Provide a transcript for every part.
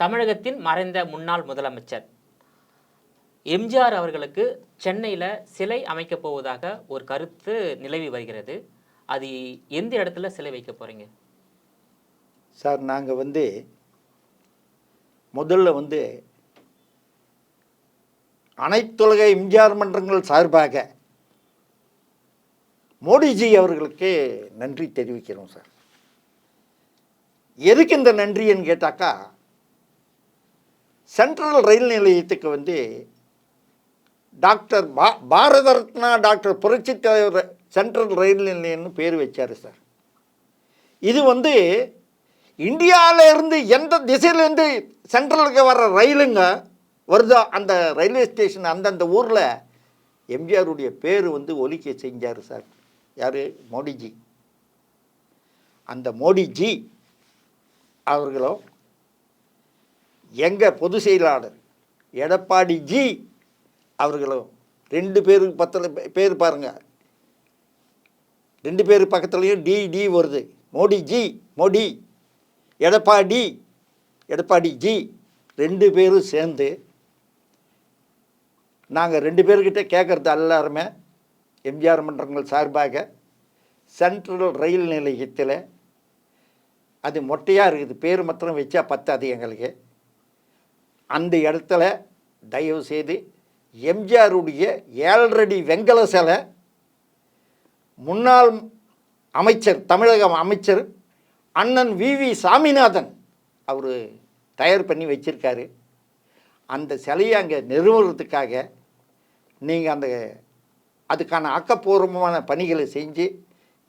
தமிழகத்தின் மறைந்த முன்னாள் முதலமைச்சர். எம்ஜிஆர் அவர்களுக்கு சென்னையில் சிலை அமைக்கப் போவதாக ஒரு கருத்து நிலவி வருகிறது. அது எந்த இடத்துல சிலை வைக்க போகிறீங்க சார் நாங்கள் வந்து முதல்ல வந்து அனைத்துலக எம்ஜிஆர் மன்றங்கள் சார்பாக மோடிஜி அவர்களுக்கு நன்றி தெரிவிக்கிறோம் சார். எதுக்கு இந்த நன்றின்னு கேட்டாக்கா சென்ட்ரல் ரயில் நிலையத்துக்கு வந்து டாக்டர் பா பாரத ரத்னா டாக்டர் புரட்சி தலைவர் சென்ட்ரல் ரயில் நிலையம்னு பேர் வச்சார் சார். இது வந்து இந்தியாவில இருந்து எந்த திசையிலேருந்து சென்ட்ரலுக்கு வர்ற ரயிலுங்க வருதோ அந்த ரயில்வே ஸ்டேஷன் அந்தந்த ஊரில் எம்ஜிஆருடைய பேர் வந்து ஒலிக்க செஞ்சார் சார். யார்? மோடிஜி. அந்த மோடிஜி அவர்களும் எங்கள் பொதுச் செயலாளர் எடப்பாடி ஜி அவர்களும் ரெண்டு பேருக்கு பத்தில் பேர் பாருங்கள் ரெண்டு பேர் பக்கத்துலேயும் டி டி வருது. மோடி ஜி மோடி. எடப்பாடி எடப்பாடி ஜி ரெண்டு பேரும் சேர்ந்து நாங்கள் ரெண்டு பேர்கிட்ட கேட்குறது எல்லாருமே எம்ஜிஆர் மன்றங்கள் சார்பாக சென்ட்ரல் ரயில் நிலையத்தில். அது மொட்டையாக இருக்குது. பேர் மாத்திரம் வச்சா பத்தாது எங்களுக்கு. அந்த இடத்துல தயவு செய்து எம்ஜிஆருடைய ஏழரடி வெங்கல சிலை முன்னாள் அமைச்சர் தமிழக அமைச்சர் அண்ணன் வி. வி. சாமிநாதன் அவர் தயார் பண்ணி வச்சுருக்காரு. அந்த சிலையை அங்கே நிறுவுறதுக்காக நீங்கள் அந்த அதுக்கான ஆக்கப்பூர்வமான பணிகளை செஞ்சு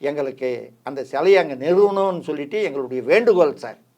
எங்களுக்கு அந்த சிலையை அங்கே நிறுவணும்னு சொல்லிவிட்டு எங்களுடைய வேண்டுகோள் சார்.